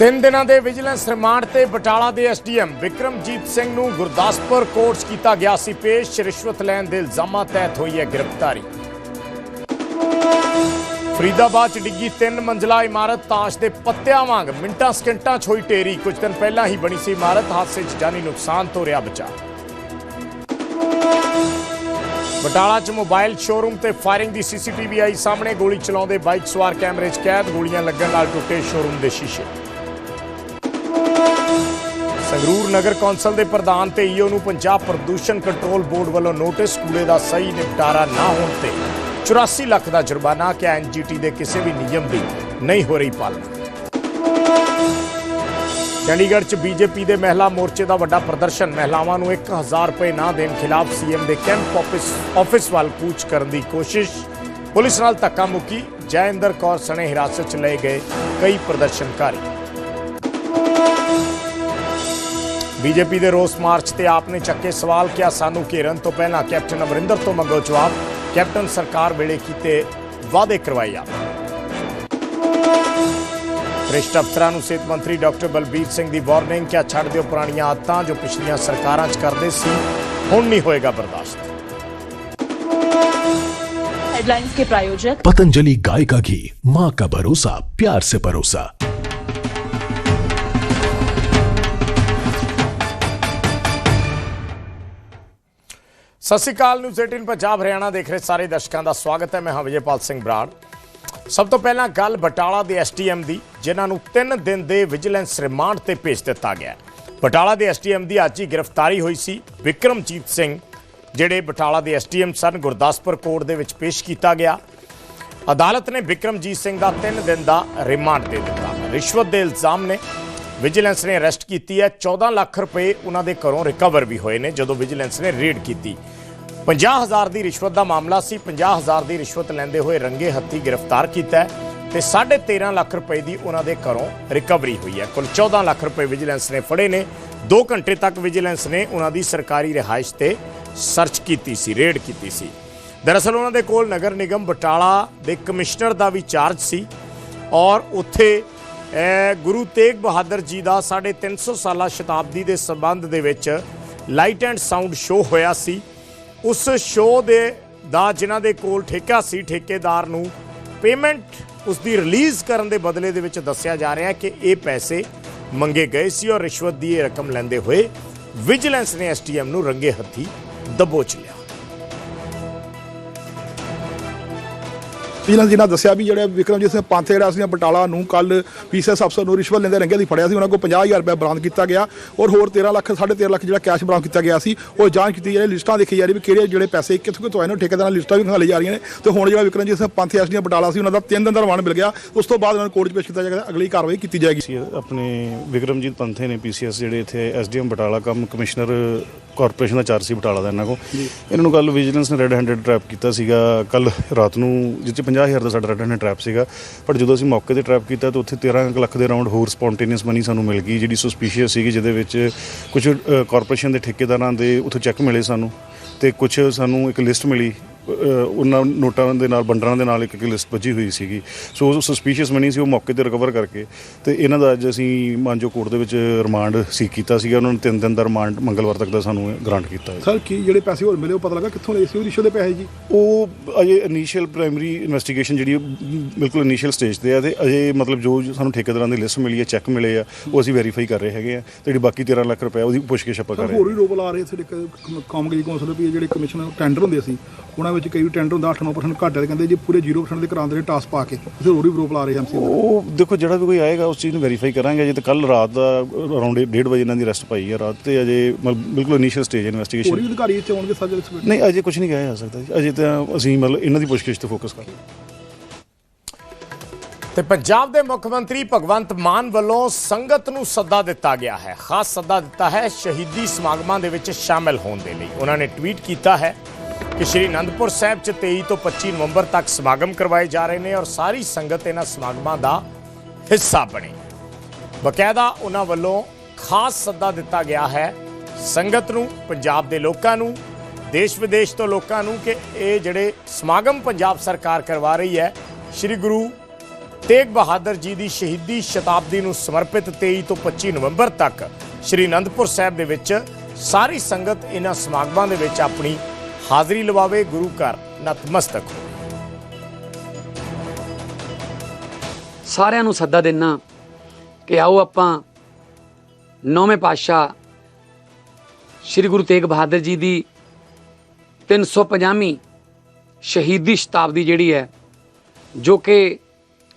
ਤਿੰਨ ਦਿਨਾਂ ਦੇ ਵਿਜੀਲੈਂਸ ਰਿਮਾਂਡ ਤੇ ਬਟਾਲਾ ਦੇ ਐਸਡੀਐਮ ਵਿਕਰਮਜੀਤ ਸਿੰਘ ਨੂੰ ਗੁਰਦਾਸਪੁਰ ਕੋਰਟ 'ਚ ਕੀਤਾ ਗਿਆ ਸੀ ਪੇਸ਼, ਰਿਸ਼ਵਤ ਲੈਣ ਦੇ ਇਲਜ਼ਾਮਾਂ ਤਹਿਤ ਹੋਈ ਹੈ ਗ੍ਰਿਫਤਾਰੀ। ਫਰੀਦਾਬਾਦ 'ਚ ਡਿੱਗੀ ਤਿੰਨ ਮੰਜ਼ਲਾ ਇਮਾਰਤ, ਤਾਸ਼ ਦੇ ਪੱਤਿਆਂ ਵਾਂਗ ਮਿੰਟਾਂ ਸਕਿੰਟਾਂ 'ਚ ਹੋਈ ਢੇਰੀ, ਕੁਝ ਦਿਨ ਪਹਿਲਾਂ ਹੀ ਬਣੀ ਸੀ ਇਮਾਰਤ, ਹਾਦਸੇ 'ਚ ਜਾਨੀ ਨੁਕਸਾਨ ਤੋਂ ਰਿਹਾ ਬਚਾ ਬਟਾਲਾ 'ਚ ਮੋਬਾਈਲ ਸ਼ੋਰੂਮ ਤੇ ਫਾਇਰਿੰਗ ਦੀ ਸੀਸੀਟੀਵੀ ਆਈ ਸਾਹਮਣੇ, ਗੋਲੀ ਚਲਾਉਂਦੇ ਬਾਈਕ ਸਵਾਰ ਕੈਮਰੇ 'ਚ ਕੈਦ, ਗੋਲੀਆਂ ਲੱਗਣ ਨਾਲ ਟੁੱਟੇ ਸ਼ੋਰੂਮ ਦੇ ਸ਼ੀਸ਼ੇ। ਸੰਗਰੂਰ ਨਗਰ ਕੌਂਸਲ ਦੇ ਪ੍ਰਧਾਨ ਤੇ ਈਓ ਨੂੰ ਪੰਜਾਬ ਪ੍ਰਦੂਸ਼ਣ ਕੰਟਰੋਲ ਬੋਰਡ ਵੱਲੋਂ ਨੋਟਿਸ ਕੂੜੇ ਦਾ ਸਹੀ ਨਿਪਟਾਰਾ ਨਾ ਹੋਣ ਤੇ 84 ਲੱਖ ਦਾ ਜੁਰਮਾਨਾ ਕਿ ਐਨਜੀਟੀ ਦੇ ਕਿਸੇ ਵੀ ਨਿਯਮ ਦੀ ਨਹੀਂ ਹੋ ਰਹੀ ਪਾਲਣਾ। ਚੰਡੀਗੜ੍ਹ 'ਚ ਬੀਜੇਪੀ ਦੇ ਮਹਿਲਾ ਮੋਰਚੇ ਦਾ ਵੱਡਾ ਪ੍ਰਦਰਸ਼ਨ, ਮਹਿਲਾਵਾਂ ਨੂੰ 1000 ਰੁਪਏ ਨਾ ਦੇਣ ਖਿਲਾਫ ਸੀਐਮ ਦੇ ਕੈਂਪ ਆਫਿਸ ਆਫਿਸ ਵੱਲ ਕੂਚ ਕਰਨ ਦੀ ਕੋਸ਼ਿਸ਼। ਪੁਲਿਸ ਨਾਲ ਧੱਕਾ ਮੁੱਕੀ ਜੈਇੰਦਰ ਕੌਰ ਸਣੇ ਹਿਰਾਸਤ 'ਚ ਲਏ ਗਏ ਕਈ ਪ੍ਰਦਰਸ਼ਨਕਾਰੀ। ਬੀਜੇਪੀ ਦੇ ਰੋਸ ਮਾਰਚ ਤੇ ਆਪ ਨੇ ਚੱਕੇ ਸਵਾਲ ਕਿਹਾ ਸਾਨੂੰ ਘੇਰਨ ਤੋਂ ਪਹਿਲਾਂ ਕੈਪਟਨ ਅਮਰਿੰਦਰ ਤੋਂ ਮੰਗੋ ਜਵਾਬ ਕੈਪਟਨ ਸਰਕਾਰ ਵੇਲੇ ਕੀਤੇ ਵਾਅਦੇ ਕਰਵਾਏ ਆਪ ਭ੍ਰਿਸ਼ਟ ਅਫਸਰਾਂ ਨੂੰ ਸਿਹਤ ਮੰਤਰੀ ਡਾਕਟਰ ਬਲਬੀਰ ਸਿੰਘ ਦੀ ਵਾਰਨਿੰਗ ਕਿਹਾ ਛੱਡ ਦਿਓ ਪੁਰਾਣੀਆਂ ਆਦਤਾਂ ਜੋ ਪਿਛਲੀਆਂ ਸਰਕਾਰਾਂ 'ਚ ਕਰਦੇ ਸੀ ਹੁਣ ਨਹੀਂ ਹੋਏਗਾ ਬਰਦਾਸ਼ਤ हेडलाइंस के प्रायोजक पतंजलि गाय का घी माँ का भरोसा प्यार से परोसा ਸਤਿ ਸ਼੍ਰੀ ਅਕਾਲ, ਨਿਊਜ਼ 18 ਪੰਜਾਬ, ਹਰਿਆਣਾ ਦੇਖ ਰਹੇ ਸਾਰੇ ਦਰਸ਼ਕਾਂ ਦਾ ਸਵਾਗਤ ਹੈ। ਮੈਂ ਹਾਂ ਵਿਜੇਪਾਲ ਸਿੰਘ ਬਰਾੜ। ਸਭ ਤੋਂ ਪਹਿਲਾਂ ਗੱਲ ਬਟਾਲਾ ਦੇ ਐਸਟੀਐਮ ਦੀ, ਜਿਨ੍ਹਾਂ ਨੂੰ 3 ਦਿਨ ਦੇ ਵਿਜੀਲੈਂਸ ਰਿਮਾਂਡ ਤੇ ਭੇਜ ਦਿੱਤਾ ਗਿਆ। ਬਟਾਲਾ ਦੇ ਐਸਟੀਐਮ ਦੀ ਅੱਜ ਹੀ ਗ੍ਰਿਫਤਾਰੀ ਹੋਈ ਸੀ ਵਿਕਰਮਜੀਤ ਸਿੰਘ, ਜਿਹੜੇ ਬਟਾਲਾ ਦੇ ਐਸਟੀਐਮ ਸਨ, ਗੁਰਦਾਸਪੁਰ ਕੋਰਟ ਦੇ ਵਿੱਚ ਪੇਸ਼ ਕੀਤਾ ਗਿਆ। ਅਦਾਲਤ ਨੇ ਵਿਕਰਮਜੀਤ ਸਿੰਘ ਦਾ 3 ਦਿਨ ਦਾ ਰਿਮਾਂਡ ਦੇ ਦਿੱਤਾ। ਰਿਸ਼ਵਤ ਦੇ ਇਲਜ਼ਾਮ ਨੇ ਵਿਜੀਲੈਂਸ ਨੇ ਅਰੈਸਟ ਕੀਤੀ ਹੈ। 14 ਲੱਖ ਰੁਪਏ ਉਹਨਾਂ ਦੇ ਘਰੋਂ ਰਿਕਵਰ ਵੀ ਹੋਏ ਨੇ, ਜਦੋਂ ਵਿਜੀਲੈਂਸ ਨੇ ਰੇਡ ਕੀਤੀ। 50000 ਦੀ ਰਿਸ਼ਵਤ ਦਾ ਮਾਮਲਾ ਸੀ। 50000 ਦੀ ਰਿਸ਼ਵਤ ਲੈਂਦੇ ਹੋਏ ਰੰਗੇ ਹੱਥੀ ਗ੍ਰਿਫਤਾਰ ਕੀਤਾ ਹੈ ਤੇ 13.5 ਲੱਖ ਰੁਪਏ ਦੀ ਉਹਨਾਂ ਦੇ ਘਰੋਂ ਰਿਕਵਰੀ ਹੋਈ ਹੈ। ਕੁੱਲ 14 ਲੱਖ ਰੁਪਏ ਵਿਜੀਲੈਂਸ ਨੇ ਫੜੇ ਨੇ। 2 ਘੰਟੇ ਤੱਕ ਵਿਜੀਲੈਂਸ ਨੇ ਉਹਨਾਂ ਦੀ ਸਰਕਾਰੀ ਰਿਹਾਇਸ਼ ਤੇ ਸਰਚ ਕੀਤੀ ਸੀ, ਰੇਡ ਕੀਤੀ ਸੀ। ਦਰਅਸਲ ਉਹਨਾਂ ਦੇ ਕੋਲ ਨਗਰ ਨਿਗਮ ਬਟਾਲਾ ਦੇ ਕਮਿਸ਼ਨਰ ਦਾ ਵੀ ਚਾਰਜ ਸੀ ਔਰ ਉੱਥੇ ਗੁਰੂ ਤੇਗ ਬਹਾਦਰ ਜੀ ਦਾ 350 ਸਾਲਾ ਸ਼ਤਾਬਦੀ ਦੇ ਸੰਬੰਧ ਦੇ ਵਿੱਚ ਲਾਈਟ ਐਂਡ ਸਾਊਂਡ ਸ਼ੋਅ ਹੋਇਆ ਸੀ। ਉਸ ਸ਼ੋਅ ਦੇ ਦਾ ਜਿਨ੍ਹਾਂ ਦੇ ਕੋਲ ਠੇਕਾ ਸੀ, ਠੇਕੇਦਾਰ ਨੂੰ ਪੇਮੈਂਟ ਉਸ ਦੀ ਰਿਲੀਜ਼ ਕਰਨ ਦੇ ਬਦਲੇ ਦੇ ਵਿੱਚ ਦੱਸਿਆ ਜਾ ਰਿਹਾ ਕਿ ਇਹ ਪੈਸੇ ਮੰਗੇ ਗਏ ਸੀ ਔਰ ਰਿਸ਼ਵਤ ਦੀ ਇਹ ਰਕਮ ਲੈਂਦੇ ਹੋਏ ਵਿਜੀਲੈਂਸ ਨੇ ਐਸਟੀਐਮ ਨੂੰ ਰੰਗੇ ਹੱਥੀ ਦਬੋਚ ਲਿਆ। ਇਹਨਾਂ ਜਿਹਨਾਂ ਦੱਸਿਆ ਵੀ ਜਿਹੜੇ ਵਿਕਰਮਜੀਤ ਸਿੰਘ ਪੰਥ ਜਿਹੜਾ ਸੀ ਬਟਾਲਾ ਨੂੰ ਕੱਲ ਪੀਸੀਐਸ ਅਫਸਰ ਨੂੰ ਰਿਸ਼ਵਤ ਲੈਂਦੇ ਰੰਗੇ ਦੀ ਫੜਿਆ ਸੀ ਉਹਨਾਂ ਕੋਲ 50000 ਰੁਪਏ ਬਰਾਮਦ ਕੀਤਾ ਗਿਆ ਔਰ ਹੋਰ 13 ਲੱਖ 13.5 ਲੱਖ ਜਿਹੜਾ ਕੈਸ਼ ਬਰਾਮਦ ਕੀਤਾ ਗਿਆ ਸੀ ਉਹ ਜਾਂਚ ਕੀਤੀ ਜਾ ਰਹੀ ਲਿਸਟਾਂ ਦੇਖੀ ਜਾ ਰਹੀ ਵੀ ਕਿਹੜੇ ਜਿਹੜੇ ਪੈਸੇ ਕਿੱਥੋਂ ਕਿੱਥੋਂ ਆਏ ਨੇ ਠੇਕੇਦਾਰਾਂ ਲਿਸਟਾਂ ਵੀ ਖਾਲੀ ਜਾ ਰਹੀਆਂ ਨੇ ਤੇ ਹੁਣ ਜਿਹੜਾ ਵਿਕਰਮਜੀਤ ਸਿੰਘ ਪੰਥ ਐਸਡੀਐਮ ਬਟਾਲਾ ਸੀ ਉਹਨਾਂ ਦਾ 3 ਦਿਨ ਦਾ ਰਿਮਾਂਡ ਮਿਲ ਗਿਆ। ਉਸ ਤੋਂ ਬਾਅਦ ਉਹਨਾਂ ਨੂੰ ਕੋਰਟ 'ਚ ਪੇਸ਼ ਕੀਤਾ ਜਾਏਗਾ ਅਗਲੀ ਕਾਰਵਾਈ ਕੀਤੀ ਜਾਏਗੀ। ਸੀ ਆਪਣੇ ਵਿਕਰਮਜੀਤ ਪੰਥੇ ਨੇ ਪੀਸੀਐਸ ਜਿਹੜੇ ਇੱਥੇ ਐਸਡੀਐਮ ਬਟਾਲਾ ਕੰਮ ਕਮਿਸ਼ਨਰ ਕਾਰਪੋਰੇਸ਼ਨ ਦਾ ਚਾਰਜ ਸੀ ਬਟਾਲਾ ਦਾ ਇਹਨਾਂ ਕੋ ਇਹਨਾਂ ਨੂੰ ਕੱਲ ਵਿਜੀਲੈਂਸ ਨੇ ਰੈੱਡ ਹੈਂਡਡ ਟ੍ਰੈਪ ਕੀਤਾ ਸੀਗਾ। ਕੱਲ ਰਾਤ ਨੂੰ ਜਿੱਥੇ 50000 ਦਾ ਸਾਡਾ ਰੈੱਡ ਹੈਂਡਡ ਟ੍ਰੈਪ ਸੀਗਾ। ਪਰ ਜਦੋਂ ਅਸੀਂ ਮੌਕੇ ਤੇ ਟ੍ਰੈਪ ਕੀਤਾ ਤਾਂ ਉੱਥੇ 13 ਕੁ ਲੱਖ ਦੇ ਅਰਾਊਂਡ ਹੋਰ ਸਪੌਂਟੇਨੀਅਸ ਮਨੀ ਸਾਨੂੰ ਮਿਲ ਗਈ, ਜਿਹੜੀ ਸਸਪੀਸ਼ੀਅਸ ਸੀਗੀ, ਜਿਹਦੇ ਵਿੱਚ ਕੁਝ ਕਾਰਪੋਰੇਸ਼ਨ ਦੇ ਠੇਕੇਦਾਰਾਂ ਦੇ ਉੱਥੋਂ ਚੈੱਕ ਮਿਲੇ ਸਾਨੂੰ ਤੇ ਕੁਝ ਸਾਨੂੰ ਇੱਕ ਲਿਸਟ ਮਿਲੀ ਉਹਨਾਂ ਨੋਟਾਂ ਦੇ ਨਾਲ ਬੰਡਰਾਂ ਦੇ ਨਾਲ ਇੱਕ ਇੱਕ ਲਿਸਟ ਵੱਜੀ ਹੋਈ ਸੀਗੀ। ਸੋ ਸਸਪੀਸ਼ੀਅਸ ਮਨੀ ਸੀ ਉਹ ਮੌਕੇ ਤੇ ਰਿਕਵਰ ਕਰਕੇ ਤੇ ਇਹਨਾਂ ਦਾ ਅੱਜ ਅਸੀਂ ਮਾਂਜੋ ਕੋਰਟ ਦੇ ਵਿੱਚ ਰਿਮਾਂਡ ਸੀ ਕੀਤਾ ਸੀਗਾ। ਉਹਨਾਂ ਨੂੰ 3 ਦਿਨ ਦਾ ਰਿਮਾਂਡ ਮੰਗਲਵਾਰ ਤੱਕ ਦਾ ਸਾਨੂੰ ਗ੍ਰਾਂਟ ਕੀਤਾ ਹੈ। ਸਰ ਕੀ ਜਿਹੜੇ ਪੈਸੇ ਹੋਰ ਮਿਲੇ ਉਹ ਪਤਾ ਲੱਗਾ ਕਿੱਥੋਂ ਲਏ ਸੀ? ਉਹ ਰਿਸ਼ਵਤ ਦੇ ਪੈਸੇ ਜੀ? ਉਹ ਅਜੇ ਇਨੀਸ਼ੀਅਲ ਪ੍ਰਾਇਮਰੀ ਇਨਵੈਸਟੀਗੇਸ਼ਨ ਜਿਹੜੀ ਬਿਲਕੁਲ ਇਨੀਸ਼ੀਅਲ ਸਟੇਜ ਤੇ ਆ ਤੇ ਅਜੇ ਮਤਲਬ ਜੋ ਸਾਨੂੰ ਠੇਕੇਦਾਰਾਂ ਦੀ ਲਿਸਟ ਮਿਲੀ ਹੈ ਚੈੱਕ ਮਿਲੇ ਆ ਉਹ ਅਸੀਂ ਵੈਰੀਫਾਈ ਕਰ ਰਹੇ ਹੈਗੇ ਆ ਤੇ ਜਿਹੜੀ ਬਾਕੀ 13 ਲੱਖ ਰੁਪਏ ਉਹਦੀ ਪੁੱਛਗਿੱਛ ਆਪਾਂ ਕਰ ਰਹੇ ਹੋਰ ਵੀ ਰੋਪ ਲਾ ਰਹੇ ਸੀ ਕਾਮਗਰੀ ਕੌਂਸਲ ਵੀ ਜਿਹੜੇ ਕਮਿਸ਼ਨ ਟੈਂਡਰ ਹੁੰਦੇ ਸੀ ਉਹਨਾਂ ਵਿੱਚ ਕਈ ਟੈਂਡਰ ਹੁੰਦਾ 8-9% ਘੱਟ ਹੈ ਤੇ ਕਹਿੰਦੇ ਜੀ ਪੂਰੇ 0% ਦੇ ਕਰਾਉਂਦੇ ਨੇ ਟਾਸ ਪਾ ਕੇ ਫਿਰ ਹੋਰ ਵੀ ਰੋਪ ਲਾ ਰਹੇ ਐਮਸੀ ਉਹ ਦੇਖੋ ਜਿਹੜਾ ਵੀ ਕੋਈ ਆਏਗਾ ਉਸ ਚੀਜ਼ ਨੂੰ ਵੈਰੀਫਾਈ ਕਰਾਂਗੇ। ਅਜੇ ਤਾਂ ਕੱਲ ਰਾਤ ਦਾ ਅਰਾਊਂਡ 1:30 ਵਜੇ ਇਹਨਾਂ ਦੀ ਅਰੈਸਟ ਪਾਈ ਹੈ ਰਾਤ ਤੇ ਅਜੇ ਮਤਲਬ ਬਿਲਕੁਲ ਇਨੀਸ਼ੀਅਲ ਸਟੇਜ ਹੋਰ ਇਨਵੈਸਟੀਗੇਸ਼ਨ ਵੀ ਅਧਿਕਾਰੀ ਇੱਥੇ ਆਉਣਗੇ ਜਿਹੜੇ ਨਹੀਂ ਅਜੇ ਕੁਝ ਨਹੀਂ ਕਿਹਾ ਜਾ ਸਕਦਾ ਜੀ। ਅਜੇ ਤਾਂ ਅਸੀਂ ਮਤਲਬ ਇਹਨਾਂ ਦੀ ਪੁੱਛਗਿੱਛ ਤੇ ਫੋਕਸ ਕਰ ਤੇ ਪੰਜਾਬ ਦੇ ਮੁੱਖ ਮੰਤਰੀ ਭਗਵੰਤ ਮਾਨ ਵੱਲੋਂ ਸੰਗਤ ਨੂੰ ਸੱਦਾ ਦਿੱਤਾ ਗਿਆ ਹੈ। ਖਾਸ ਸੱਦਾ ਦਿੱਤਾ ਹੈ ਸ਼ਹੀਦੀ ਸਮਾਗਮਾਂ ਦੇ ਵਿੱਚ ਸ਼ਾਮਲ ਹੋਣ ਦੇ ਲਈ। ਉਹਨਾਂ ਨੇ ਟਵੀਟ ਕੀਤਾ ਹੈ ਕਿ ਸ਼੍ਰੀ ਅਨੰਦਪੁਰ ਸਾਹਿਬ 'ਚ 23 ਤੋਂ 25 ਨਵੰਬਰ ਤੱਕ ਸਮਾਗਮ ਕਰਵਾਏ ਜਾ ਰਹੇ ਨੇ ਔਰ ਸਾਰੀ ਸੰਗਤ ਇਹਨਾਂ ਸਮਾਗਮਾਂ ਦਾ ਹਿੱਸਾ ਬਣੇ। ਬਕਾਇਦਾ ਉਹਨਾਂ ਵੱਲੋਂ ਖਾਸ ਸੱਦਾ ਦਿੱਤਾ ਗਿਆ ਹੈ ਸੰਗਤ ਨੂੰ, ਪੰਜਾਬ ਦੇ ਲੋਕਾਂ ਨੂੰ, ਦੇਸ਼ ਵਿਦੇਸ਼ ਤੋਂ ਲੋਕਾਂ ਨੂੰ ਕਿ ਇਹ ਜਿਹੜੇ ਸਮਾਗਮ ਪੰਜਾਬ ਸਰਕਾਰ ਕਰਵਾ ਰਹੀ ਹੈ, ਸ੍ਰੀ ਗੁਰੂ ਤੇਗ ਬਹਾਦਰ ਜੀ ਦੀ ਸ਼ਹੀਦੀ ਸ਼ਤਾਬਦੀ ਨੂੰ ਸਮਰਪਿਤ 23 ਤੋਂ 25 ਨਵੰਬਰ ਤੱਕ ਸ਼੍ਰੀ ਅਨੰਦਪੁਰ ਸਾਹਿਬ ਦੇ ਵਿੱਚ ਸਾਰੀ ਸੰਗਤ ਇਹਨਾਂ ਸਮਾਗਮਾਂ ਦੇ ਵਿੱਚ ਆਪਣੀ ਹਾਜ਼ਰੀ ਲਵਾਵੇ ਗੁਰੂ ਘਰ, ਨਤਮਸਤਕ ਹੋਵੇ ਸਾਰਿਆਂ ਨੂੰ ਸੱਦਾ ਦੇਣਾ ਕਿ ਆਓ ਆਪਾਂ ਨੌਵੇਂ ਪਾਤਸ਼ਾਹ ਸ੍ਰੀ ਗੁਰੂ ਤੇਗ ਬਹਾਦਰ ਜੀ ਦੀ 350ਵੀਂ ਸ਼ਹੀਦੀ ਸ਼ਤਾਬਦੀ ਜਿਹੜੀ ਹੈ, ਜੋ ਕਿ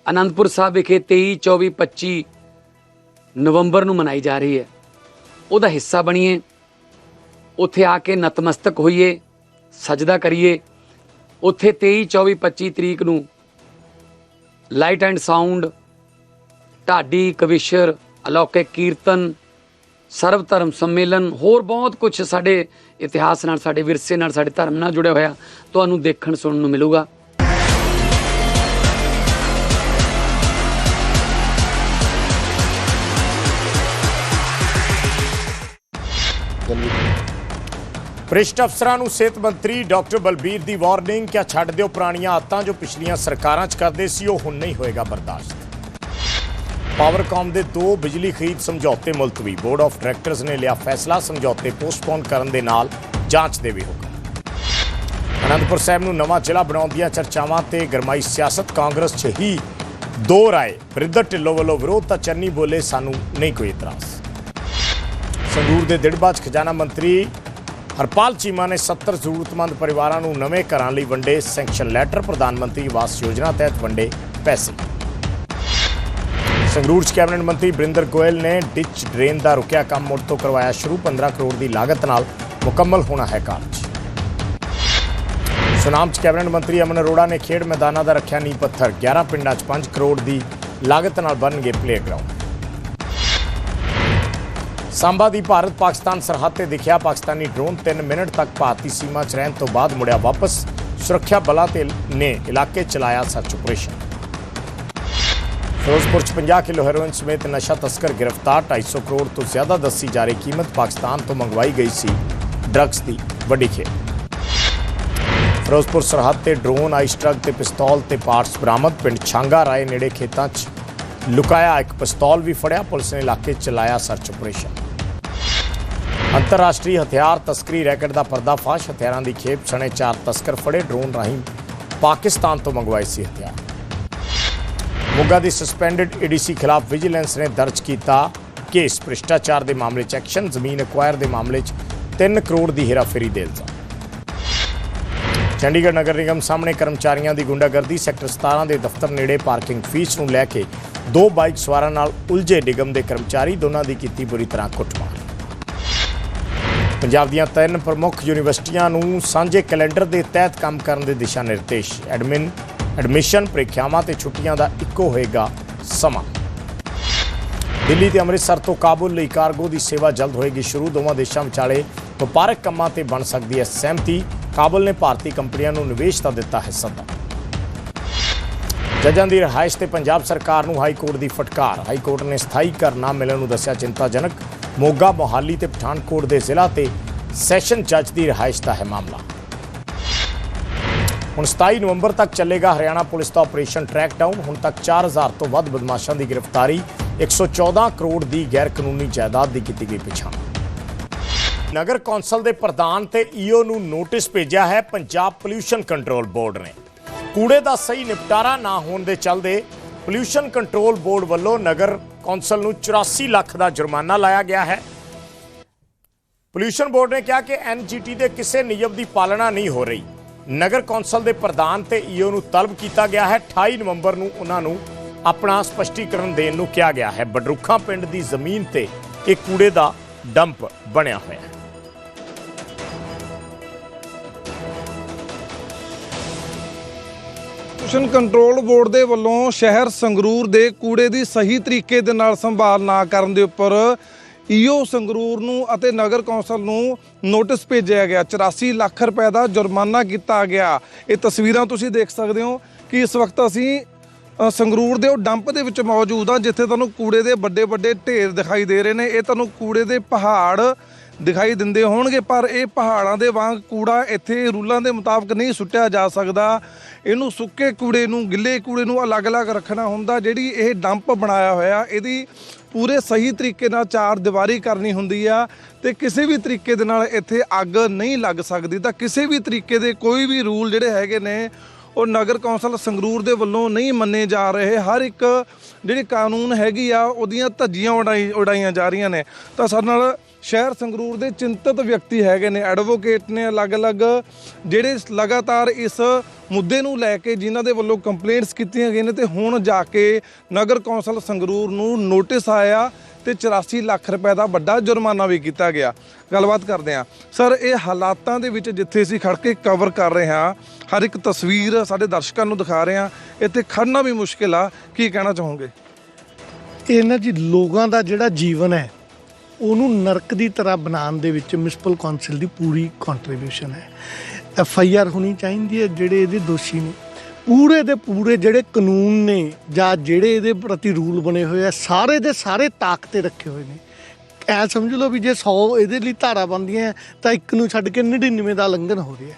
ਅਨੰਦਪੁਰ ਸਾਹਿਬ ਵਿਖੇ 23 24 25 ਨਵੰਬਰ ਨੂੰ ਮਨਾਈ ਜਾ ਰਹੀ ਹੈ। ਉਹਦਾ ਹਿੱਸਾ ਬਣੀਏ, ਉੱਥੇ ਆ ਕੇ ਨਤਮਸਤਕ ਹੋਈਏ। ਸਜਦਾ ਕਰੀਏ। ਉੱਥੇ 23 24 25 ਤਰੀਕ ਨੂੰ ਲਾਈਟ ਐਂਡ ਸਾਊਂਡ, ਢਾਡੀ, ਕਵਿਸ਼ਰ, ਅਲੌਕਿਕ ਕੀਰਤਨ ਸਰਵ ਧਰਮ ਸੰਮੇਲਨ, ਹੋਰ ਬਹੁਤ ਕੁਝ ਸਾਡੇ ਇਤਿਹਾਸ ਨਾਲ, ਸਾਡੇ ਵਿਰਸੇ ਨਾਲ, ਸਾਡੇ ਧਰਮ ਨਾਲ ਜੁੜਿਆ ਹੋਇਆ ਤੁਹਾਨੂੰ ਦੇਖਣ, ਸੁਣਨ ਨੂੰ ਮਿਲੂਗਾ। ਭ੍ਰਿਸ਼ਟ ਅਫਸਰਾਂ ਨੂੰ ਸਿਹਤ ਮੰਤਰੀ ਡਾਕਟਰ ਬਲਬੀਰ ਦੀ ਵਾਰਨਿੰਗ, ਕਿਆ ਛੱਡ ਦਿਓ ਪੁਰਾਣੀਆਂ ਆਦਤਾਂ ਜੋ ਪਿਛਲੀਆਂ ਸਰਕਾਰਾਂ 'ਚ ਕਰਦੇ ਸੀ, ਉਹ ਹੁਣ ਨਹੀਂ ਹੋਏਗਾ ਬਰਦਾਸ਼ਤ। ਪਾਵਰਕਾਮ ਦੇ ਦੋ ਬਿਜਲੀ ਖਰੀਦ ਸਮਝੌਤੇ ਮੁਲਤਵੀ, ਬੋਰਡ ਆਫ ਡਾਇਰੈਕਟਰਸ ਨੇ ਲਿਆ ਫੈਸਲਾ, ਸਮਝੌਤੇ ਪੋਸਟਪੋਨ ਕਰਨ ਦੇ ਨਾਲ ਜਾਂਚ ਦੇ ਵੀ ਹੁਕਮ। ਅਨੰਦਪੁਰ ਸਾਹਿਬ ਨੂੰ ਨਵਾਂ ਜ਼ਿਲ੍ਹਾ ਬਣਾਉਣ ਦੀਆਂ ਚਰਚਾਵਾਂ ਤੇ ਗਰਮਾਈ ਸਿਆਸਤ, ਕਾਂਗਰਸ 'ਚ ਹੀ ਦੋ ਰਾਏ, ਬਰਿੰਦਰ ਢਿੱਲੋਂ ਵੱਲੋਂ ਵਿਰੋਧ ਤਾਂ ਚੰਨੀ ਬੋਲੇ, ਸਾਨੂੰ ਨਹੀਂ ਕੋਈ ਇਤਰਾਜ਼। ਸੰਗਰੂਰ ਦੇ ਦਿੜਬਾਜ ਖਜ਼ਾਨਾ ਮੰਤਰੀ ਹਰਪਾਲ ਚੀਮਾ ਨੇ 70 ਜ਼ਰੂਰਤਮੰਦ ਪਰਿਵਾਰਾਂ ਨੂੰ ਨਵੇਂ ਘਰਾਂ ਲਈ ਵੰਡੇ ਸੈਂਕਸ਼ਨ ਲੈਟਰ ਪ੍ਰਧਾਨ ਮੰਤਰੀ ਆਵਾਸ ਯੋਜਨਾ ਤਹਿਤ ਵੰਡੇ ਪੈਸੇ। ਸੰਗਰੂਰ 'ਚ ਕੈਬਨਿਟ ਮੰਤਰੀ ਬਰਿੰਦਰ ਗੋਇਲ ਨੇ ਡਿਚ ਡਰੇਨ ਦਾ ਰੁਕਿਆ ਕੰਮ ਮੁੜ ਤੋਂ ਕਰਵਾਇਆ ਸ਼ੁਰੂ 15 ਕਰੋੜ ਦੀ ਲਾਗਤ ਨਾਲ ਮੁਕੰਮਲ ਹੋਣਾ ਹੈ ਕਾਰਜ। ਸੁਨਾਮ 'ਚ ਕੈਬਨਿਟ ਮੰਤਰੀ ਅਮਨ ਅਰੋੜਾ ਨੇ ਖੇਡ ਮੈਦਾਨਾਂ ਦਾ ਰੱਖਿਆ ਨੀਂਹ ਪੱਥਰ 11 ਪਿੰਡਾਂ 'ਚ 5 ਕਰੋੜ ਦੀ ਲਾਗਤ ਨਾਲ ਬਣਨਗੇ ਪਲੇਗਰਾਊਂਡ ਸਾਂਬਾ ਦੀ ਭਾਰਤ ਪਾਕਿਸਤਾਨ ਸਰਹੱਦ ਤੇ ਦਿਖਿਆ ਪਾਕਿਸਤਾਨੀ ਡਰੋਨ 3 ਮਿੰਟ ਤੱਕ ਭਾਰਤੀ ਸੀਮਾ 'ਚ ਰਹਿਣ ਤੋਂ ਬਾਅਦ ਮੁੜਿਆ ਵਾਪਸ। ਸੁਰੱਖਿਆ ਬਲਾਂ ਤੇ ਨੇ ਇਲਾਕੇ ਚਲਾਇਆ ਸਰਚ ਆਪਰੇਸ਼ਨ। ਫਿਰੋਜ਼ਪੁਰ 'ਚ 50 ਕਿਲੋ ਹੈਰੋਇਨ ਸਮੇਤ ਨਸ਼ਾ ਤਸਕਰ ਗ੍ਰਿਫਤਾਰ 250 ਕਰੋੜ ਤੋਂ ਜ਼ਿਆਦਾ ਦੱਸੀ ਜਾ ਰਹੀ ਕੀਮਤ ਪਾਕਿਸਤਾਨ ਤੋਂ ਮੰਗਵਾਈ ਗਈ ਸੀ ਡਰੱਗਸ ਦੀ ਵੱਡੀ ਖੇਪ। ਫਿਰੋਜ਼ਪੁਰ ਸਰਹੱਦ ਤੇ ਡਰੋਨ, ਆਈਸ ਟਰੱਕ ਤੇ ਪਿਸਤੌਲ ਤੇ ਪਾਰਟਸ ਬਰਾਮਦ। ਪਿੰਡ ਛਾਂਗਾ ਰਾਏ ਨੇੜੇ ਖੇਤਾਂ 'ਚ ਲੁਕਾਇਆ ਇੱਕ ਪਿਸਤੌਲ ਵੀ ਫੜਿਆ। ਪੁਲਿਸ ਨੇ ਇਲਾਕੇ 'ਚ ਚਲਾਇਆ ਸਰਚ ਆਪਰੇਸ਼ਨ। ਅੰਤਰਰਾਸ਼ਟਰੀ ਹਥਿਆਰ ਤਸਕਰੀ ਰੈਕਟ ਦਾ ਪਰਦਾਫਾਸ਼। ਹਥਿਆਰਾਂ ਦੀ ਖੇਪ ਸਣੇ ਚਾਰ ਤਸਕਰ ਫੜੇ, ਡਰੋਨ ਰਾਹੀਂ ਪਾਕਿਸਤਾਨ ਤੋਂ ਮੰਗਵਾਏ ਸੀ ਹਥਿਆਰ। ਮੋਗਾ ਦੀ ਸਸਪੈਂਡਡ ਏਡੀਸੀ ਖਿਲਾਫ ਵਿਜੀਲੈਂਸ ਨੇ ਦਰਜ ਕੀਤਾ ਕੇਸ। ਭ੍ਰਿਸ਼ਟਾਚਾਰ ਦੇ ਮਾਮਲੇ 'ਚ ਐਕਸ਼ਨ ਜ਼ਮੀਨ ਐਕਵਾਇਰ ਦੇ ਮਾਮਲੇ 'ਚ 3 ਕਰੋੜ ਦੀ ਹੇਰਾਫੇਰੀ ਦੇ ਇਲਜ਼ਾਮ। ਚੰਡੀਗੜ੍ਹ ਨਗਰ ਨਿਗਮ ਸਾਹਮਣੇ ਕਰਮਚਾਰੀਆਂ ਦੀ ਗੁੰਡਾਗਰਦੀ। ਸੈਕਟਰ 17 ਦੇ ਦਫ਼ਤਰ ਨੇੜੇ ਪਾਰਕਿੰਗ ਫੀਸ ਨੂੰ ਲੈ ਕੇ ਦੋ ਬਾਈਕ ਸਵਾਰਾਂ ਨਾਲ ਉਲਝੇ ਨਿਗਮ ਦੇ ਕਰਮਚਾਰੀ। ਦੋਨਾਂ ਦੀ ਕੀਤੀ ਬੁਰੀ ਤਰ੍ਹਾਂ ਕੁੱਟਮਾਰ। ਪੰਜਾਬ ਦੀਆਂ ਤਿੰਨ ਪ੍ਰਮੁੱਖ ਯੂਨੀਵਰਸਿਟੀਆਂ ਨੂੰ ਸਾਂਝੇ ਕੈਲੰਡਰ ਦੇ ਤਹਿਤ ਕੰਮ ਕਰਨ ਦੇ ਦਿਸ਼ਾ ਨਿਰਦੇਸ਼। ਐਡਮਿਨ, ਐਡਮਿਸ਼ਨ ਪ੍ਰੀਖਿਆਵਾਂ ਤੇ ਛੁੱਟੀਆਂ ਦਾ ਇੱਕੋ ਹੋਏਗਾ ਸਮਾਂ। ਦਿੱਲੀ ਤੇ ਅੰਮ੍ਰਿਤਸਰ ਤੋਂ ਕਾਬੁਲ ਲਈ ਕਾਰਗੋ ਦੀ ਸੇਵਾ ਜਲਦ ਹੋਏਗੀ ਸ਼ੁਰੂ। ਦੋਵਾਂ ਦੇਸ਼ਾਂ ਵਿਚਾਲੇ ਵਪਾਰਕ ਕੰਮਾਂ ਤੇ ਬਣ ਸਕਦੀ ਹੈ ਸਹਿਮਤੀ। ਕਾਬੁਲ ਨੇ ਭਾਰਤੀ ਕੰਪਨੀਆਂ ਨੂੰ ਨਿਵੇਸ਼ ਦਾ ਦਿੱਤਾ ਹੈ ਸੱਦਾ। ਜੱਜਾਂ ਦੀ ਰਿਹਾਇਸ਼ ਤੇ ਪੰਜਾਬ ਸਰਕਾਰ ਨੂੰ ਹਾਈ ਕੋਰਟ ਦੀ ਫਟਕਾਰ। ਹਾਈ ਕੋਰਟ ਨੇ ਸਥਾਈ ਘਰ ਨਾ ਮਿਲਣ ਨੂੰ ਦੱਸਿਆ ਚਿੰਤਾਜਨਕ। ਮੋਗਾ, ਮੋਹਾਲੀ ਤੇ ਪਠਾਨਕੋਟ ਦੇ ਜ਼ਿਲ੍ਹਾ ਤੇ ਸੈਸ਼ਨ ਜੱਜ ਦੀ ਰਿਹਾਇਸ਼ ਦਾ ਹੈ ਮਾਮਲਾ। ਹੁਣ 27 ਨਵੰਬਰ ਤੱਕ ਚੱਲੇਗਾ ਹਰਿਆਣਾ ਪੁਲਿਸ ਦਾ ਆਪਰੇਸ਼ਨ ਟਰੈਕ ਡਾਊਨ ਹੁਣ ਤੱਕ 4000 ਤੋਂ ਵੱਧ ਬਦਮਾਸ਼ਾਂ ਦੀ ਗ੍ਰਿਫਤਾਰੀ 114 ਕਰੋੜ ਦੀ ਗੈਰ ਕਾਨੂੰਨੀ ਜਾਇਦਾਦ ਦੀ ਕੀਤੀ ਗਈ ਪਛਾਣ। ਨਗਰ ਕੌਂਸਲ ਦੇ ਪ੍ਰਧਾਨ ਤੇ ਈਓ ਨੂੰ ਨੋਟਿਸ ਭੇਜਿਆ ਹੈ, ਪੰਜਾਬ ਪੋਲਿਊਸ਼ਨ ਕੰਟਰੋਲ ਬੋਰਡ ਨੇ। ਕੂੜੇ ਦਾ ਸਹੀ ਨਿਪਟਾਰਾ ਨਾ ਹੋਣ ਦੇ ਚੱਲਦੇ ਪੋਲਿਊਸ਼ਨ ਕੰਟਰੋਲ ਬੋਰਡ ਵੱਲੋਂ ਨਗਰ ਕੌਂਸਲ ਨੂੰ 84 ਲੱਖ ਦਾ ਜੁਰਮਾਨਾ ਲਾਇਆ ਗਿਆ ਹੈ। ਪੋਲਿਊਸ਼ਨ ਬੋਰਡ ਨੇ ਕਿਹਾ ਕਿ ਐਨਜੀਟੀ ਦੇ ਕਿਸੇ ਨਿਯਮ ਦੀ ਪਾਲਣਾ ਨਹੀਂ ਹੋ ਰਹੀ। ਨਗਰ ਕੌਂਸਲ ਦੇ ਪ੍ਰਧਾਨ ਤੇ ਈਓ ਨੂੰ ਤਲਬ ਕੀਤਾ ਗਿਆ ਹੈ। 28 ਨਵੰਬਰ ਨੂੰ ਉਹਨਾਂ ਨੂੰ ਆਪਣਾ ਸਪਸ਼ਟੀਕਰਨ ਦੇਣ ਨੂੰ ਕਿਹਾ ਗਿਆ ਹੈ। ਬਡਰੁੱਖਾਂ ਪਿੰਡ ਦੀ ਜ਼ਮੀਨ ਤੇ ਇਹ ਕੂੜੇ ਦਾ ਡੰਪ ਬਣਿਆ ਹੋਇਆ ਹੈ। ਪੋਲਿਊਸ਼ਨ ਕੰਟਰੋਲ ਬੋਰਡ ਦੇ ਵੱਲੋਂ ਸ਼ਹਿਰ ਸੰਗਰੂਰ ਦੇ ਕੂੜੇ ਦੀ ਸਹੀ ਤਰੀਕੇ ਦੇ ਨਾਲ ਸੰਭਾਲ ਨਾ ਕਰਨ ਦੇ ਉੱਪਰ ਈਓ ਸੰਗਰੂਰ ਨੂੰ ਅਤੇ ਨਗਰ ਕੌਂਸਲ ਨੂੰ ਨੋਟਿਸ ਭੇਜਿਆ ਗਿਆ। 84 ਲੱਖ ਰੁਪਏ ਦਾ ਜੁਰਮਾਨਾ ਕੀਤਾ ਗਿਆ। ਇਹ ਤਸਵੀਰਾਂ ਤੁਸੀਂ ਦੇਖ ਸਕਦੇ ਹੋ ਕਿ ਇਸ ਵਕਤ ਅਸੀਂ ਸੰਗਰੂਰ ਦੇ ਉਹ ਡੰਪ ਦੇ ਵਿੱਚ ਮੌਜੂਦ ਆ ਜਿੱਥੇ ਤੁਹਾਨੂੰ ਕੂੜੇ ਦੇ ਵੱਡੇ ਵੱਡੇ ਢੇਰ ਦਿਖਾਈ ਦੇ ਰਹੇ ਨੇ। ਇਹ ਤੁਹਾਨੂੰ ਕੂੜੇ ਦੇ ਪਹਾੜ ਦਿਖਾਈ ਦਿੰਦੇ ਹੋਣਗੇ, ਪਰ ਇਹ ਪਹਾੜਾਂ ਦੇ ਵਾਂਗ ਕੂੜਾ ਇੱਥੇ ਰੂਲਾਂ ਦੇ ਮੁਤਾਬਕ ਨਹੀਂ ਸੁੱਟਿਆ ਜਾ ਸਕਦਾ। ਇਹਨੂੰ ਸੁੱਕੇ ਕੂੜੇ ਨੂੰ, ਗਿੱਲੇ ਕੂੜੇ ਨੂੰ ਅਲੱਗ-ਅਲੱਗ ਰੱਖਣਾ ਹੁੰਦਾ, ਜਿਹੜੀ ਇਹ ਡੰਪ ਬਣਾਇਆ ਹੋਇਆ, ਇਹਦੀ ਪੂਰੇ ਸਹੀ ਤਰੀਕੇ ਨਾਲ ਚਾਰ ਦੀਵਾਰੀ ਕਰਨੀ ਹੁੰਦੀ ਆ ਤੇ ਕਿਸੇ ਵੀ ਤਰੀਕੇ ਦੇ ਨਾਲ ਇੱਥੇ ਅੱਗ ਨਹੀਂ ਲੱਗ ਸਕਦੀ। ਤਾਂ ਕਿਸੇ ਵੀ ਤਰੀਕੇ ਦੇ ਕੋਈ ਵੀ ਰੂਲ ਜਿਹੜੇ ਹੈਗੇ ਨੇ, ਉਹ ਨਗਰ ਕੌਂਸਲ ਸੰਗਰੂਰ ਦੇ ਵੱਲੋਂ ਨਹੀਂ ਮੰਨੇ ਜਾ ਰਹੇ। ਹਰ ਇੱਕ ਜਿਹੜੀ ਕਾਨੂੰਨ ਹੈਗੀ ਆ, ਉਹਦੀਆਂ ਧੱਜੀਆਂ ਉਡਾਈ ਉਡਾਈਆਂ ਜਾ ਰਹੀਆਂ ਨੇ। ਤਾਂ ਸਾਡੇ ਨਾਲ ਸ਼ਹਿਰ ਸੰਗਰੂਰ ਦੇ ਚਿੰਤਤ ਵਿਅਕਤੀ ਹੈਗੇ ਨੇ ਐਡਵੋਕੇਟ ਨੇ ਅਲੱਗ-ਅਲੱਗ ਜਿਹੜੇ ਲਗਾਤਾਰ ਇਸ ਮੁੱਦੇ ਨੂੰ ਲੈ ਕੇ ਜਿਨ੍ਹਾਂ ਦੇ ਵੱਲੋਂ ਕੰਪਲੇਂਟਸ ਕੀਤੀਆਂ ਗਈਆਂ ਨੇ ਤੇ ਹੁਣ ਜਾ ਕੇ ਨਗਰ ਕੌਂਸਲ ਸੰਗਰੂਰ ਨੂੰ ਨੋਟਿਸ ਆਇਆ ਤੇ 84 ਲੱਖ ਰੁਪਏ ਦਾ ਵੱਡਾ ਜੁਰਮਾਨਾ ਵੀ ਕੀਤਾ ਗਿਆ। ਗੱਲਬਾਤ ਕਰਦੇ ਹਾਂ। ਸਰ, ਇਹ ਹਾਲਾਤਾਂ ਦੇ ਵਿੱਚ ਜਿੱਥੇ ਅਸੀਂ ਖੜ ਕੇ ਕਵਰ ਕਰ ਰਹੇ ਹਾਂ, ਹਰ ਇੱਕ ਤਸਵੀਰ ਸਾਡੇ ਦਰਸ਼ਕਾਂ ਨੂੰ ਦਿਖਾ ਰਹੇ ਹਾਂ। ਇੱਥੇ ਖੜਨਾ ਵੀ ਮੁਸ਼ਕਿਲ ਆ। ਕੀ ਕਹਿਣਾ ਚਾਹੋਗੇ? ਇਹਨਾਂ ਜੀ, ਲੋਕਾਂ ਦਾ ਜਿਹੜਾ ਜੀਵਨ ਹੈ ਉਹਨੂੰ ਨਰਕ ਦੀ ਤਰ੍ਹਾਂ ਬਣਾਉਣ ਦੇ ਵਿੱਚ ਮਿਊਨਿਸਪਲ ਕਾਉਂਸਲ ਦੀ ਪੂਰੀ ਕੰਟਰੀਬਿਊਸ਼ਨ ਹੈ। ਐਫ ਆਈ ਆਰ ਹੋਣੀ ਚਾਹੀਦੀ ਹੈ, ਜਿਹੜੇ ਇਹਦੇ ਦੋਸ਼ੀ ਨੇ। ਪੂਰੇ ਦੇ ਪੂਰੇ ਜਿਹੜੇ ਕਾਨੂੰਨ ਨੇ ਜਾਂ ਜਿਹੜੇ ਇਹਦੇ ਪ੍ਰਤੀ ਰੂਲ ਬਣੇ ਹੋਏ ਆ, ਸਾਰੇ ਦੇ ਸਾਰੇ ਤਾਕ ਤੇ ਰੱਖੇ ਹੋਏ ਨੇ। ਐ ਸਮਝ ਲਓ ਵੀ ਜੇ 100 ਇਹਦੇ ਲਈ ਧਾਰਾ ਬੰਦੀਆਂ ਤਾਂ ਇੱਕ ਨੂੰ ਛੱਡ ਕੇ 99 ਦਾ ਲੰਘਣ ਹੋ ਰਿਹਾ।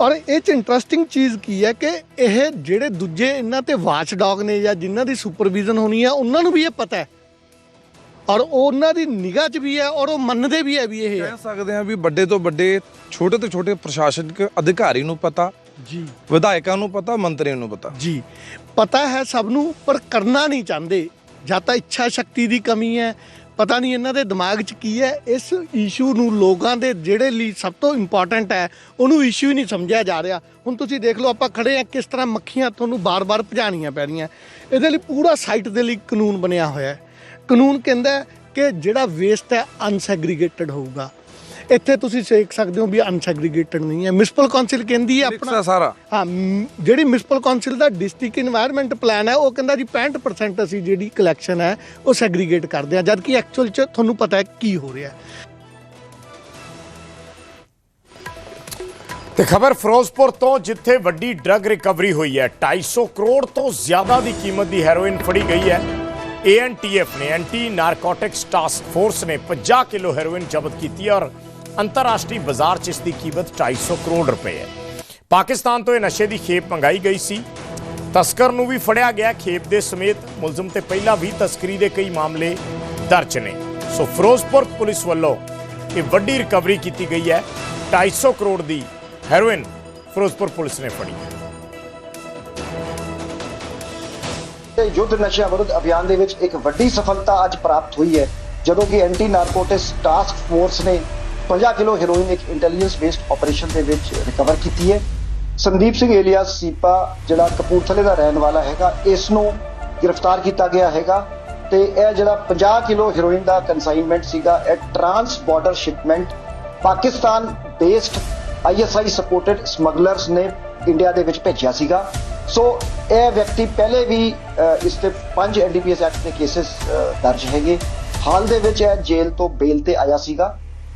ਔਰ ਇਹ ਚ ਇੰਟਰਸਟਿੰਗ ਚੀਜ਼ ਕੀ ਹੈ ਕਿ ਇਹ ਜਿਹੜੇ ਦੂਜੇ ਇਹਨਾਂ ਤੇ ਵਾਚ ਡੌਗ ਨੇ ਜਾਂ ਜਿਨ੍ਹਾਂ ਦੀ ਸੁਪਰਵਿਜ਼ਨ ਹੋਣੀ ਹੈ ਉਹਨਾਂ ਨੂੰ ਵੀ ਇਹ ਪਤਾ ਹੈ। ਔਰ ਉਹ ਉਹਨਾਂ ਦੀ ਨਿਗਾਹ 'ਚ ਵੀ ਹੈ ਔਰ ਉਹ ਮੰਨਦੇ ਵੀ ਹੈ ਵੀ ਇਹ ਕਹਿ ਸਕਦੇ ਹਾਂ ਵੀ ਵੱਡੇ ਤੋਂ ਵੱਡੇ ਛੋਟੇ ਤੋਂ ਛੋਟੇ ਪ੍ਰਸ਼ਾਸਨਿਕ ਅਧਿਕਾਰੀ ਨੂੰ ਪਤਾ ਜੀ। ਵਿਧਾਇਕਾਂ ਨੂੰ ਪਤਾ ਮੰਤਰੀਆਂ ਨੂੰ ਪਤਾ। ਜੀ। ਪਤਾ ਹੈ ਸਭ ਨੂੰ ਪਰ ਕਰਨਾ ਨਹੀਂ ਚਾਹੁੰਦੇ। ਜਾਂ ਤਾਂ ਇੱਛਾ ਸ਼ਕਤੀ ਦੀ ਕਮੀ ਹੈ। ਪਤਾ ਨਹੀਂ ਇਹਨਾਂ ਦੇ ਦਿਮਾਗ 'ਚ ਕੀ ਹੈ। ਇਸ ਇਸ਼ੂ ਨੂੰ ਲੋਕਾਂ ਦੇ ਜਿਹੜੇ ਲਈ ਸਭ ਤੋਂ ਇੰਪੋਰਟੈਂਟ ਹੈ ਉਹਨੂੰ ਇਸ਼ੂ ਹੀ ਨਹੀਂ ਸਮਝਿਆ ਜਾ ਰਿਹਾ। ਹੁਣ ਤੁਸੀਂ ਦੇਖ ਲਓ ਆਪਾਂ ਖੜੇ ਆ ਕਿਸ ਤਰ੍ਹਾਂ ਮੱਖੀਆਂ ਤੁਹਾਨੂੰ ਬਾਰ-ਬਾਰ ਭਜਾਣੀਆਂ ਪੈ ਰਹੀਆਂ। ਇਹਦੇ ਲਈ ਪੂਰਾ ਸਾਈਟ ਦੇ ਲਈ ਕਾਨੂੰਨ ਬਣਿਆ ਹੋਇਆ ਹੈ। ਕਾਨੂੰਨ ਕਹਿੰਦਾ ਕਿ ਜਿਹੜਾ ਵੇਸਟ ਹੈ ਅਨਸੈਗਰੀਗੇਟਡ ਹੋਊਗਾ। ਇੱਥੇ ਤੁਸੀਂ ਦੇਖ ਸਕਦੇ ਹੋ ਵੀ ਅਨਸੈਗਰੀਗੇਟਡ ਨਹੀਂ ਹੈ। ਮਿਊਨਿਸਪਲ ਕਾਉਂਸਲ ਕਹਿੰਦੀ ਹੈ ਆਪਣਾ ਸਾਰਾ। ਹਾਂ ਜਿਹੜੀ ਮਿਊਨਿਸਪਲ ਕਾਉਂਸਲ ਦਾ ਡਿਸਟ੍ਰਿਕਟ এনवायरमेंट ਪਲਾਨ ਹੈ ਉਹ ਕਹਿੰਦਾ ਜੀ 65% ਅਸੀਂ ਜਿਹੜੀ ਕਲੈਕਸ਼ਨ ਹੈ ਉਹ ਸੈਗਰੀਗੇਟ ਕਰਦੇ ਹਾਂ। ਜਦਕਿ ਐਕਚੁਅਲ ਚ ਤੁਹਾਨੂੰ ਪਤਾ ਹੈ ਕੀ ਹੋ ਰਿਹਾ ਤੇ ਖਬਰ ਫਿਰੋਜ਼ਪੁਰ ਤੋਂ ਜਿੱਥੇ ਵੱਡੀ ਡਰੱਗ ਰਿਕਵਰੀ ਹੋਈ ਹੈ। 250 ਕਰੋੜ ਤੋਂ ਜ਼ਿਆਦਾ ਦੀ ਕੀਮਤ ਦੀ ਹੈਰੋਇਨ ਫੜੀ ਗਈ ਹੈ। ਏਐਨਟੀਐਫ ਨੇ ਐਂਟੀ ਨਾਰਕੋਟਿਕਸ ਟਾਸਕ ਫੋਰਸ ਨੇ 50 ਕਿਲੋ ਹੈਰੋਇਨ ਜ਼ਬਤ ਕੀਤੀ ਔਰ ਅੰਤਰਰਾਸ਼ਟਰੀ ਬਾਜ਼ਾਰ 'ਚ ਇਸ ਦੀ ਕੀਮਤ 250 ਕਰੋੜ ਰੁਪਏ ਹੈ। ਪਾਕਿਸਤਾਨ ਤੋਂ ਇਹ ਨਸ਼ੇ ਦੀ ਖੇਪ ਮੰਗਾਈ ਗਈ ਸੀ। ਤਸਕਰ ਨੂੰ ਵੀ ਫੜਿਆ ਗਿਆ। ਖੇਪ ਦੇ ਸਮੇਤ ਮੁਲਜ਼ਮ ਤੇ ਪਹਿਲਾਂ ਵੀ ਤਸਕਰੀ ਦੇ ਕਈ ਮਾਮਲੇ ਦਰਜ ਨੇ। ਸੋ ਫਿਰੋਜ਼ਪੁਰ ਪੁਲਿਸ ਵੱਲੋਂ ਇਹ ਵੱਡੀ ਰਿਕਵਰੀ ਕੀਤੀ ਗਈ ਹੈ। 250 ਕਰੋੜ ਦੀ ਹੈਰੋਇਨ ਫਿਰੋਜ਼ਪੁਰ ਪੁਲਿਸ ਨੇ ਫੜੀ ਯੁੱਧ ਨਸ਼ਿਆਂ ਵਿਰੁੱਧ ਅਭਿਆਨ ਦੇ ਵਿੱਚ ਇੱਕ ਵੱਡੀ ਸਫਲਤਾ ਅੱਜ ਪ੍ਰਾਪਤ ਹੋਈ ਹੈ, ਜਦੋਂ ਕਿ ਐਂਟੀ ਨਾਰਕੋਟਿਕਸ ਟਾਸਕ ਫੋਰਸ ਨੇ 50 ਕਿਲੋ ਹੈਰੋਇਨ ਇੱਕ ਇੰਟੈਲੀਜੈਂਸ ਬੇਸਡ ਆਪਰੇਸ਼ਨ ਦੇ ਵਿੱਚ ਰਿਕਵਰ ਕੀਤੀ ਹੈ। ਸੰਦੀਪ ਸਿੰਘ ਏਲੀਆਸ ਸੀਪਾ ਜਿਹੜਾ ਕਪੂਰਥਲੇ ਦਾ ਰਹਿਣ ਵਾਲਾ ਹੈਗਾ ਇਸ ਨੂੰ ਗ੍ਰਿਫਤਾਰ ਕੀਤਾ ਗਿਆ ਹੈਗਾ ਤੇ ਇਹ ਜਿਹੜਾ 50 ਕਿਲੋ ਹੈਰੋਇਨ ਦਾ ਕਨਸਾਈਨਮੈਂਟ ਸੀਗਾ, ਇਹ trans border shipment Pakistan based ISI supported smugglers ਨੇ ਇੰਡੀਆ ਦੇ ਵਿੱਚ ਭੇਜਿਆ ਸੀਗਾ। ਸੋ ਇਹ ਵਿਅਕਤੀ ਪਹਿਲੇ ਵੀ ਇਸ ਤੇ ਪੰਜ ਐਨਡੀਪੀਐਸ ਐਕਟ ਦੇ ਕੇਸਸ ਦਰਜ ਹੈਗੇ। ਹਾਲ ਦੇ ਵਿੱਚ ਇਹ ਜੇਲ੍ਹ ਤੋਂ ਬੇਲ ਤੇ ਆਇਆ ਸੀਗਾ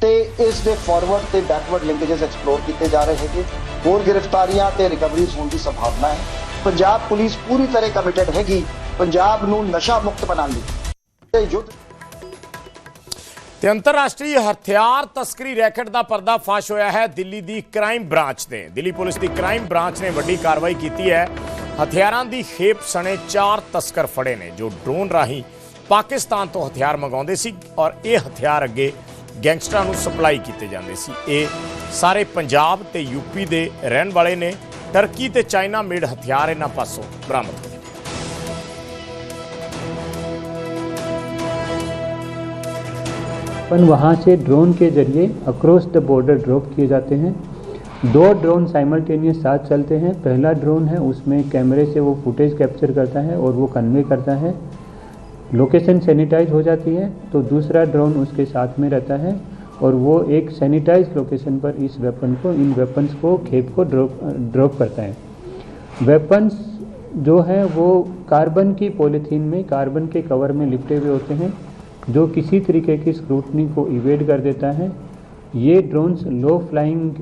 ਤੇ ਇਸ ਦੇ ਫਾਰਵਰਡ ਤੇ ਬੈਕਵਰਡ ਲਿੰਕੇजेस ਐਕਸਪਲੋਰ ਕੀਤੇ ਜਾ ਰਹੇ ਹੈਗੇ। ਹੋਰ ਗ੍ਰਿਫਤਾਰੀਆਂ ਤੇ ਰਿਕਵਰੀਜ਼ ਹੋਣ ਦੀ ਸੰਭਾਵਨਾ ਹੈ। ਪੰਜਾਬ ਪੁਲਿਸ ਪੂਰੀ ਤਰ੍ਹਾਂ ਕਮਿਟਡ ਹੈਗੀ, ਪੰਜਾਬ ਨੂੰ ਨਸ਼ਾ ਮੁਕਤ ਬਣਾਉਣ ਲਈ। ਤੇ ਯੁੱਧ ਤੇ ਅੰਤਰਰਾਸ਼ਟਰੀ ਹਥਿਆਰ ਤਸਕਰੀ ਰੈਕਟ ਦਾ ਪਰਦਾ ਫਾਸ਼ ਹੋਇਆ ਹੈ ਦਿੱਲੀ ਦੀ ਕ੍ਰਾਈਮ ਬ੍ਰਾਂਚ ਨੇ ਦਿੱਲੀ ਪੁਲਿਸ ਦੀ ਕ੍ਰਾਈਮ ਬ੍ਰਾਂਚ ਨੇ ਵੱਡੀ ਕਾਰਵਾਈ ਕੀਤੀ ਹੈ। ਹਥਿਆਰਾਂ ਦੀ ਖੇਪ ਸਣੇ ਚਾਰ ਤਸਕਰ ਫੜੇ ਨੇ ਜੋ ਡਰੋਨ ਰਾਹੀਂ ਪਾਕਿਸਤਾਨ ਤੋਂ ਹਥਿਆਰ ਮੰਗਾਉਂਦੇ ਸੀ ਔਰ ਇਹ ਹਥਿਆਰ ਅੱਗੇ ਗੈਂਗਸਟਰਾਂ ਨੂੰ ਸਪਲਾਈ ਕੀਤੇ ਜਾਂਦੇ ਸੀ ਇਹ ਸਾਰੇ ਪੰਜਾਬ ਤੇ ਯੂਪੀ ਦੇ ਰਹਿਣ ਵਾਲੇ ਨੇ ਟਰਕੀ ਤੇ ਚਾਈਨਾ ਮੇਡ ਹਥਿਆਰ ਇਹਨਾਂ ਪਾਸੋਂ ਬਰਾਮਦ ਹੋਏ अपन वहाँ से ड्रोन के जरिए अक्रॉस द बॉर्डर ड्रॉप किए जाते हैं दो ड्रोन साइमल्टेनियस साथ चलते हैं। पहला ड्रोन है, उसमें कैमरे से वो फुटेज कैप्चर करता है और वो कन्वे करता है। लोकेशन सैनिटाइज हो जाती है तो दूसरा ड्रोन उसके साथ में रहता है और वो एक सैनिटाइज लोकेशन पर इस वेपन को, इन वेपन्स को, खेप को ड्रॉप ड्रॉप करता है। वेपन्स जो है, वो कार्बन की पॉलीथीन में, कार्बन के कवर में लिपटे हुए होते हैं, जो किसी तरीके की स्क्रूटनी को इवेड कर देता है। ये ड्रोन्स लो फ्लाइंग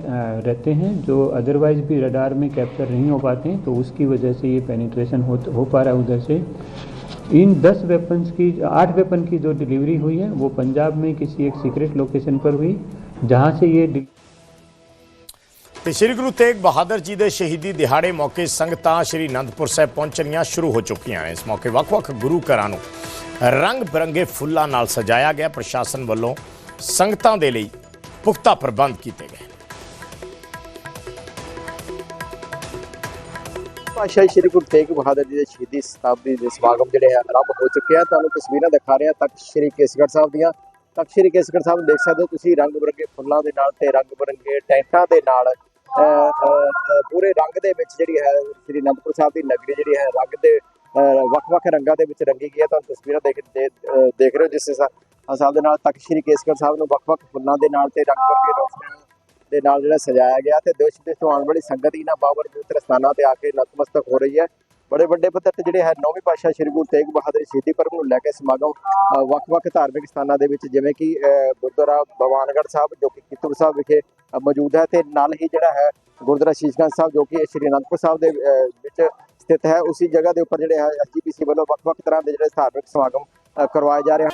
रहते हैं जो अदरवाइज भी रडार में कैप्चर नहीं हो पाते हैं तो उसकी वजह से ये पेनिट्रेशन हो हो पा रहा है उधर से इन 10 वेपन्स की आठ वेपन की जो डिलीवरी हुई है वो पंजाब में किसी एक सीक्रेट लोकेशन पर हुई जहां से ये डिल- ਤੇ ਸ੍ਰੀ ਗੁਰੂ ਤੇਗ ਬਹਾਦਰ ਜੀ ਦੇ ਸ਼ਹੀਦੀ ਦਿਹਾੜੇ ਮੌਕੇ ਸੰਗਤਾਂ ਸ੍ਰੀ ਅਨੰਦਪੁਰ ਸਾਹਿਬ ਪਹੁੰਚਣੀਆਂ ਸ਼ੁਰੂ ਹੋ ਚੁੱਕੀਆਂ ਨੇ ਇਸ ਮੌਕੇ ਵੱਖ-ਵੱਖ ਗੁਰੂ ਘਰਾਂ ਨੂੰ ਰੰਗ ਬਰੰਗੇ ਫੁੱਲਾਂ ਨਾਲ ਸਜਾਇਆ ਗਿਆ ਪ੍ਰਸ਼ਾਸਨ ਵੱਲੋਂ ਸੰਗਤਾਂ ਦੇ ਲਈ ਪੁਖਤਾ ਪ੍ਰਬੰਧ ਕੀਤੇ ਗਏ ਪਾਤਸ਼ਾਹ ਸ਼੍ਰੀ ਗੁਰੂ ਤੇਗ ਬਹਾਦਰ ਜੀ ਦੇ ਸ਼ਹੀਦੀ ਸ਼ਤਾਬਦੀ ਦੇ ਸਮਾਗਮ ਜਿਹੜੇ ਹੈ ਆਰੰਭ ਹੋ ਚੁੱਕੇ ਆ ਤੁਹਾਨੂੰ ਤਸਵੀਰਾਂ ਦਿਖਾ ਰਹੇ ਤਖਤ ਸ਼੍ਰੀ ਕੇਸਗੜ੍ਹ ਸਾਹਿਬ ਦੀਆਂ ਤਖਤ ਸ਼੍ਰੀ ਕੇਸਗੜ੍ਹ ਸਾਹਿਬ ਦੇਖ ਸਕਦੇ ਹੋ ਤੁਸੀਂ ਰੰਗ ਬਰੰਗੇ ਫੁੱਲਾਂ ਦੇ ਨਾਲ ਤੇ ਰੰਗ ਬਰੰਗੇ ਟੈਂਟਾਂ ਦੇ ਨਾਲ ਅਹ, ਪੂਰੇ ਰੰਗ ਦੇ ਵਿੱਚ ਜਿਹੜੀ ਹੈ ਸ਼੍ਰੀ ਅਨੰਦਪੁਰ ਸਾਹਿਬ ਦੀ ਨਗਰੀ ਜਿਹੜੀ ਹੈ ਰੰਗ ਦੇ ਅਹ, ਵੱਖ-ਵੱਖ ਰੰਗਾਂ ਦੇ ਵਿੱਚ ਰੰਗੀ ਗਈ ਹੈ ਤੁਹਾਨੂੰ ਤਸਵੀਰਾਂ ਦੇਖ ਦੇਖ ਰਹੇ ਹੋ ਜਿਸ ਸਾਹਿਬ ਦੇ ਨਾਲ ਤਖਤ ਸ਼੍ਰੀ ਕੇਸਗੜ੍ਹ ਸਾਹਿਬ ਨੂੰ ਵੱਖ-ਵੱਖ ਫੁੱਲਾਂ ਦੇ ਨਾਲ ਤੇ ਰੰਗ ਬਰੰਗੇ ਰੋਸ਼ਨੀਆਂ ਦੇ ਨਾਲ ਜਿਹੜਾ ਸਜਾਇਆ ਗਿਆ ਤੇ ਦੇਸ਼ ਦੇ ਤੋਂ ਆਉਣ ਵਾਲੀ ਸੰਗਤ ਇਹਨਾਂ ਬਾਬਰ ਪਵਿੱਤਰ ਸਥਾਨਾਂ ਤੇ ਆ ਕੇ ਨਤਮਸਤਕ ਹੋ ਰਹੀ ਹੈ। ਬੜੇ ਵੱਡੇ ਪੱਧਰ ਤੇ ਜਿਹੜੇ ਹੈ ਨੌਵੀਂ ਪਾਤਸ਼ਾਹ ਸ੍ਰੀ ਗੁਰੂ ਤੇਗ ਬਹਾਦਰ ਸ਼ਹੀਦੀ ਪਰਮ ਨੂੰ ਲੈ ਕੇ ਸਮਾਗਮ ਵੱਖ-ਵੱਖ ਧਾਰਮਿਕ ਸਥਾਨਾਂ ਦੇ ਵਿੱਚ ਜਿਵੇਂ ਕਿ ਅ, ਗੁਰਦੁਆਰਾ ਭਵਾਨਗੜ੍ਹ ਸਾਹਿਬ ਜੋ ਕਿ ਕਿਤੂਰ ਸਾਹਿਬ ਵਿਖੇ ਮੌਜੂਦ ਹੈ ਤੇ ਨਾਲ ਹੀ ਜਿਹੜਾ ਹੈ ਗੁਰਦੁਆਰਾ ਸ਼ੀਸ਼ਗੰਜ ਸਾਹਿਬ ਜੋ ਕਿ ਸ੍ਰੀ ਅਨੰਦਪੁਰ ਸਾਹਿਬ ਦੇ ਵਿੱਚ ਸਥਿਤ ਹੈ। ਉਸੇ ਜਗ੍ਹਾ ਦੇ ਉੱਪਰ ਜਿਹੜੇ ਹੈ ਐਸਜੀਪੀਸੀ ਵੱਲੋਂ ਵੱਖ-ਵੱਖ ਤਰ੍ਹਾਂ ਦੇ ਜਿਹੜੇ ਧਾਰਮਿਕ ਸਮਾਗਮ ਕਰਵਾਏ ਜਾ ਰਹੇ ਹਨ।